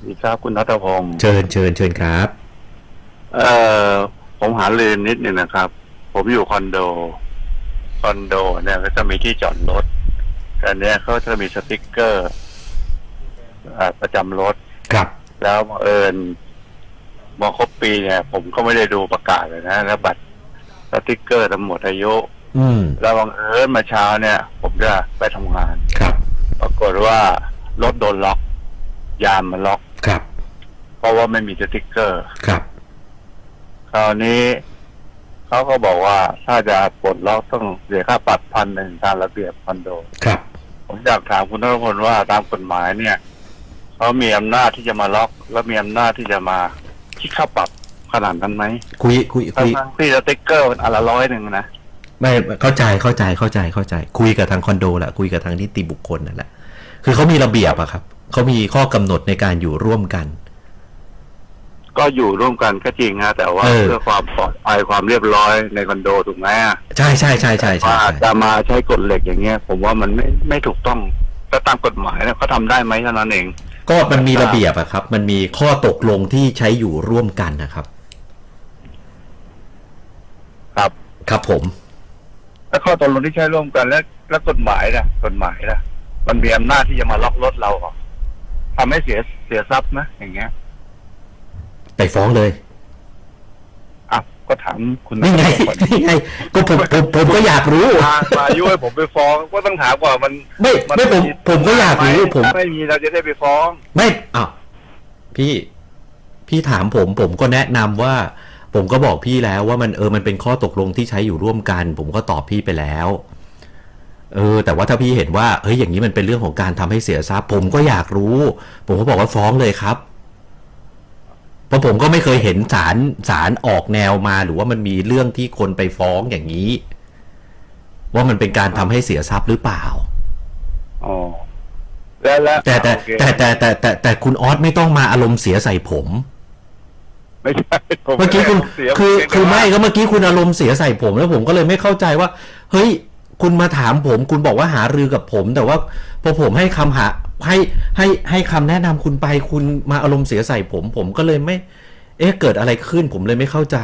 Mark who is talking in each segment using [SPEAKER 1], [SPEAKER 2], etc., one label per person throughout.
[SPEAKER 1] สวัสดีครับคุณนัทพงศ์
[SPEAKER 2] เชิญเชิญเชิญครับ
[SPEAKER 1] เอ่อผมหาเรียนนิดนึงนะครับ ผมอยู่คอนโด คอนโดเนี่ยก็จะมีที่จอดรถแต่เนี้ยเขาจะมีสติกเกอร์อ่าประจำรถ
[SPEAKER 2] ครับ
[SPEAKER 1] แล้วบังเอิญมอครบปีเนี่ย ผมก็ไม่ได้ดูประกาศเลยนะแล้วบัตรสติกเกอร์ทั้งหมดอายุ
[SPEAKER 2] อืม
[SPEAKER 1] แล้วบังเอิญมาเช้าเนี่ย ผมจะไปทำงาน
[SPEAKER 2] ครับ
[SPEAKER 1] ปรากฏว่ารถโดนล็อก ยามมันล็อก
[SPEAKER 2] ครับ
[SPEAKER 1] เพราะว่าไม่มีสติกเกอร์
[SPEAKER 2] ครับ
[SPEAKER 1] คราวนี้เขาก็บอกว่าถ้าจะปลดล็อกต้องเสียค่าปรับพันหนึ่งตามระเบียบคอนโด
[SPEAKER 2] ครับ
[SPEAKER 1] ผมอยากถามคุณนรพลว่าตามกฎหมายเนี่ยเขามีอำนาจที่จะมาล็อกและมีอำนาจที่จะมาคิดค่าปรับขนาดนั้นไหม
[SPEAKER 2] คุยคุยคุย
[SPEAKER 1] ทั้งๆที่สติ๊กเกอร์มันอันละร้อยหนึ่งนะ
[SPEAKER 2] ไม่เข้าใจเข้าใจเข้าใจเข้าใจ คุยกับทางคอนโดแหละคุยกับทางนิติบุคคลนั่นแหละ คือเขามีระเบียบอะครับเขามีข้อกำหนดในการอยู่ร่วมกัน
[SPEAKER 1] ก็อยู่ร่วมกันก็จริงฮะแต่ว่า
[SPEAKER 2] เออ
[SPEAKER 1] เพื่อความปลอดภัยความเรียบร้อยในคอนโดถูกไหมอะ
[SPEAKER 2] ใช่ใช่ใช่ใช่ใช่
[SPEAKER 1] ว่า
[SPEAKER 2] ใช่
[SPEAKER 1] จะมาใช้กฎเหล็กอย่างเงี้ย ผมว่ามันไม่ไม่ถูกต้องถ้าตามกฎหมายเนี่ยเขาทำได้ไหมเท่านั้นเอง
[SPEAKER 2] ก็มันมีระเบียบอะครับ มันมีข้อตกลงที่ใช้อยู่ร่วมกันนะครับ
[SPEAKER 1] ครับ
[SPEAKER 2] ครับผม
[SPEAKER 1] แล้วข้อตกลงที่ใช้ร่วมกันแล้วแล้วกฎหมายนะกฎหมายนะ มันมีอำนาจที่จะมาล็อกรถเราเหรอทำให้เสียเสียทรัพย์นะอย่างเงี้ย
[SPEAKER 2] ไปฟ้องเลย
[SPEAKER 1] อะก็ถามคุณ
[SPEAKER 2] นี่ไง
[SPEAKER 1] ก่อน
[SPEAKER 2] นี่ไงก็ผมผมผมก็อยากรู้
[SPEAKER 1] มามายุ่ให้ผมไปฟ้องก็ต้องถามก่อนมัน
[SPEAKER 2] ไม่ไม่ผมผมก็อยากรู้ผม
[SPEAKER 1] ถ้าไม่มีเราจะได้ไปฟ้อง
[SPEAKER 2] ไม่อ้าวพี่พี่ถามผมผมก็แนะนำว่า ผมก็บอกพี่แล้วว่ามันเออมันเป็นข้อตกลงที่ใช้อยู่ร่วมกัน ผมก็ตอบพี่ไปแล้ว เออแต่ว่าถ้าพี่เห็นว่าเฮ้ยอย่างนี้มันเป็นเรื่องของการทำให้เสียทรัพย์ ผมก็อยากรู้ ผมก็บอกว่าฟ้องเลยครับเพราะผมก็ไม่เคยเห็นศาลศาลออกแนวมาหรือว่ามันมีเรื่องที่คนไปฟ้องอย่างนี้ ว่ามันเป็นการทำให้เสียทรัพย์หรือเปล่า
[SPEAKER 1] อ๋อแล้วแล้ว
[SPEAKER 2] แต่แต่
[SPEAKER 1] โอเค
[SPEAKER 2] แต่แต่แต่แต่แต่คุณออสไม่ต้องมาอารมณ์เสียใส่ผม
[SPEAKER 1] ไม่ใช่ผม
[SPEAKER 2] เมื่อกี้คุณ
[SPEAKER 1] เสีย
[SPEAKER 2] คือ
[SPEAKER 1] ผเสีย
[SPEAKER 2] คือไม่
[SPEAKER 1] แต่ว่า
[SPEAKER 2] ก็เมื่อกี้คุณอารมณ์เสียใส่ผมแล้วผมก็เลยไม่เข้าใจว่า เฮ้ย คุณมาถามผม คุณบอกว่าหารือกับผม แต่ว่าพอผมให้คำหาให้ให้ให้คำแนะนำคุณไปคุณมาอารมณ์เสียใส่ผม ผมก็เลยไม่ เอ๊ะเกิดอะไรขึ้นผมเลยไม่เข้าใจ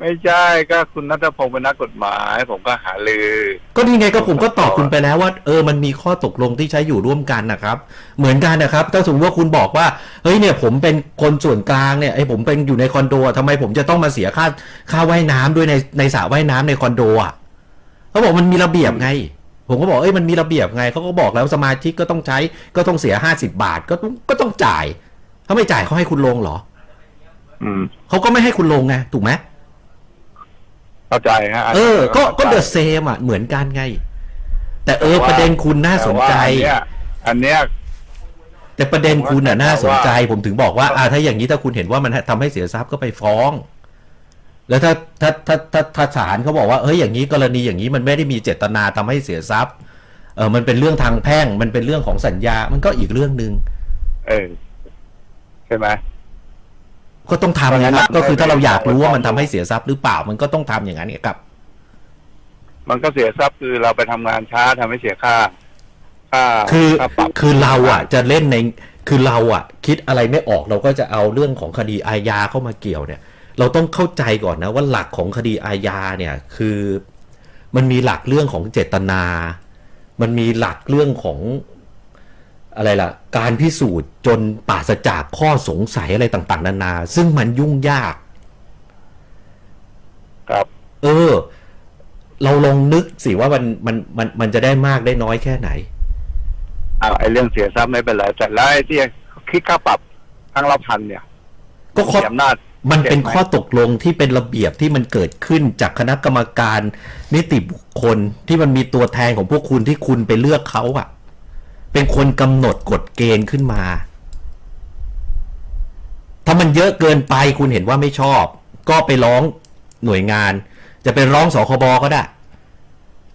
[SPEAKER 1] ไม่ใช่ก็คุณนัทพงศ์เป็นนักกฎหมาย ผมก็หาลือ
[SPEAKER 2] ก็นี่ไงก็ผมก็ตอบคุณไปแล้วว่า เออมันมีข้อตกลงที่ใช้อยู่ร่วมกันนะครับ เหมือนกันนะครับ ถ้าสมมติว่าคุณบอกว่าเฮ้ยเนี่ยผมเป็นคนส่วนกลางเนี่ยไอ้ผมเป็นอยู่ในคอนโดอะทำไมผมจะต้องมาเสียค่าค่าว่ายน้ำด้วยในในสระว่ายน้ำในคอนโดอะ เขาบอกมันมีระเบียบไง ผมก็บอกเอ้ยมันมีระเบียบไงเขาก็บอกแล้วสมาชิกก็ต้องใช้ก็ต้องเสียห้าสิบาทก็ต้องก็ต้องจ่ายถ้าไม่จ่ายเขาให้คุณลงเหรอ
[SPEAKER 1] อืม
[SPEAKER 2] เขาก็ไม่ให้คุณลงไงถูกไหม
[SPEAKER 1] เข้าใจฮะ
[SPEAKER 2] เออก็ก็
[SPEAKER 1] ข้า
[SPEAKER 2] เด
[SPEAKER 1] ใจ
[SPEAKER 2] อะเซมอะเหมือนกันไง แต่เออประเด็นคุณน่าสนใจ
[SPEAKER 1] แต่ว่าอันเนี้ยอันเนี้ย
[SPEAKER 2] แต่ประเด็นคุณน่ะ
[SPEAKER 1] ผมว่า
[SPEAKER 2] น่าสนใจ
[SPEAKER 1] แต่ว่า
[SPEAKER 2] ผมถึงบอกว่าอ่าถ้าอย่างนี้ถ้าคุณเห็นว่ามันทำให้เสียทรัพย์ก็ไปฟ้อง แล้วถ้าถ้าถ้าถ้าถ้าศาลเขาบอกว่าเฮ้ยอย่างนี้กรณีอย่างนี้มันไม่ได้มีเจตนาทำให้เสียทรัพย์ เออมันเป็นเรื่องทางแพ่ง มันเป็นเรื่องของสัญญา มันก็อีกเรื่องหนึ่ง
[SPEAKER 1] เออใช่ไหม
[SPEAKER 2] ก็ต้องทำ
[SPEAKER 1] เพราะฉะนั้
[SPEAKER 2] นะ
[SPEAKER 1] น
[SPEAKER 2] ครับก็คือถ้าเราอยากรู้ว่ามัน
[SPEAKER 1] ฟ้
[SPEAKER 2] ทำ
[SPEAKER 1] อง
[SPEAKER 2] ให้เสียทรัพย์หรือเปล่า มันก็ต้องทำอย่างนั้นไงครับ
[SPEAKER 1] มันก็เสียทรัพย์คือเราไปทำงานช้าทำให้เสียค่าค่า
[SPEAKER 2] คือ
[SPEAKER 1] ค่าปรับ
[SPEAKER 2] คือเราอะ จะเล่นในคือเราอะ คิดอะไรไม่ออกเราก็จะเอาเรื่องของคดีอาญาเข้ามาเกี่ยวเนี่ย เราต้องเข้าใจก่อนนะว่าหลักของคดีอาญาเนี่ยคือมันมีหลักเรื่องของเจตนา มันมีหลักเรื่องของอะไรล่ะ การพิสูจน์จนปราศจากข้อสงสัยอะไรต่าง ๆ นานา ซึ่งมันยุ่งยาก
[SPEAKER 1] ครับ
[SPEAKER 2] เออ เราลองนึกสิว่ามันมันมันมันจะได้มากได้น้อยแค่ไหน
[SPEAKER 1] เอาไอ้เรื่องเสียทรัพย์ไม่เป็นไรแต่แล้วไอ้ที่คิดค่าปรับครั้งละพันเนี่ย
[SPEAKER 2] ก็ข้อ
[SPEAKER 1] มีอำนาจ
[SPEAKER 2] มันเป็นข้อตกลงที่เป็นระเบียบที่มันเกิดขึ้นจากคณะกรรมการนิติบุคคลที่มันมีตัวแทนของพวกคุณที่คุณไปเลือกเขาอะเป็นคนกำหนดกฎเกณฑ์ขึ้นมา ถ้ามันเยอะเกินไปคุณเห็นว่าไม่ชอบ ก็ไปร้องหน่วยงาน จะไปร้องสคบก็ได้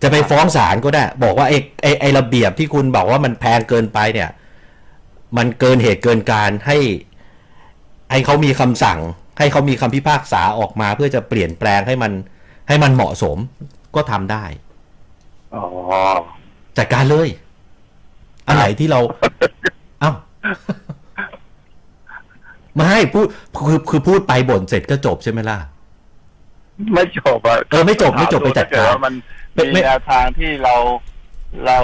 [SPEAKER 2] จะไปฟ้องศาลก็ได้ บอกว่าไอ้ไอ้ไอ้ระเบียบที่คุณบอกว่ามันแพงเกินไปเนี่ย มันเกินเหตุเกินการให้ ให้เขามีคำสั่ง ให้เขามีคำพิพากษาออกมาเพื่อจะเปลี่ยนแปลงให้มันให้มันเหมาะสมก็ทำได้
[SPEAKER 1] อ๋อ
[SPEAKER 2] จัดการเลยอันไหนที่เรา เอ้าไม่พูดคือคือพูดไปบ่นเสร็จก็จบใช่ไหมล่ะ
[SPEAKER 1] ไม่จบอะ
[SPEAKER 2] เออไม่จบไม่จบไปจัดการ
[SPEAKER 1] ถ้เว่ามัน
[SPEAKER 2] ไม่
[SPEAKER 1] มี
[SPEAKER 2] ไม่
[SPEAKER 1] แนวทางที่เราเรา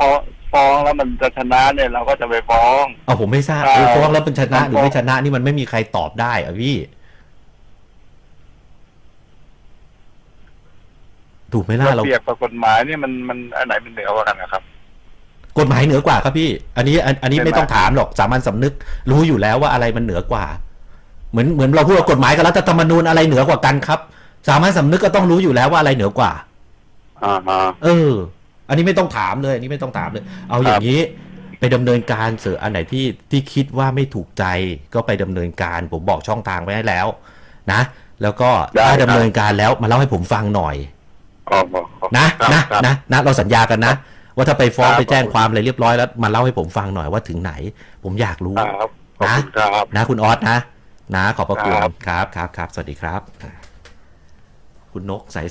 [SPEAKER 1] ฟ้องฟ้องแล้วมันจะชนะเนี่ยเราก็จะไปฟ้อง
[SPEAKER 2] เอาผมไม่ทราบ
[SPEAKER 1] ใช่
[SPEAKER 2] เออฟ้องแล้วเป็นชนะหรือ
[SPEAKER 1] ฟ้อง
[SPEAKER 2] ไม่ชนะนี่มันไม่มีใครตอบได้อะพี่ ถูกไหมล่ะ
[SPEAKER 1] เรา
[SPEAKER 2] เรา
[SPEAKER 1] เปรียบกับกฎหมายนี่มันมันอันไหนมันเหนือกว่ากันนะครับ
[SPEAKER 2] กฎหมายเหนือกว่าครับพี่ อันนี้อันอันนี้
[SPEAKER 1] ใช่ไหม
[SPEAKER 2] ไม่ต้องถามหรอกสามัญสำนึก รู้อยู่แล้วว่าอะไรมันเหนือกว่า เหมือนเหมือนเราพูดว่ากฎหมายกับรัฐธรรมนูญอะไรเหนือกว่ากันครับ สามัญสำนึกก็ต้องรู้อยู่แล้วว่าอะไรเหนือกว่า
[SPEAKER 1] อ่าฮะ
[SPEAKER 2] เออ อันนี้ไม่ต้องถามเลยอันนี้ไม่ต้องถามเลย เอาอย่างนี้ไปดำเนินการเสืออันไหนที่ที่คิดว่าไม่ถูกใจก็ไปดำเนินการ ผมบอกช่องทางไว้ให้แล้ว นะ แล้วก็ถ้าดำเนินการแล้วมาเล่าให้ผมฟังหน่อย
[SPEAKER 1] อ๋อ
[SPEAKER 2] นะครับนะครับนะนะเราสัญญากันนะ ว่าถ้าไปฟ้อง
[SPEAKER 1] ครับ
[SPEAKER 2] ไปแจ้งความอะไรเรียบร้อยแล้วมาเล่าให้ผมฟังหน่อยว่าถึงไหน ผมอยากรู้
[SPEAKER 1] ครับขอบคุณครับ
[SPEAKER 2] นะคุณออสนะ นะ ขอบพระคุณ
[SPEAKER 1] ครับ
[SPEAKER 2] ครับครับครับสวัสดีครับ คุณนกสาย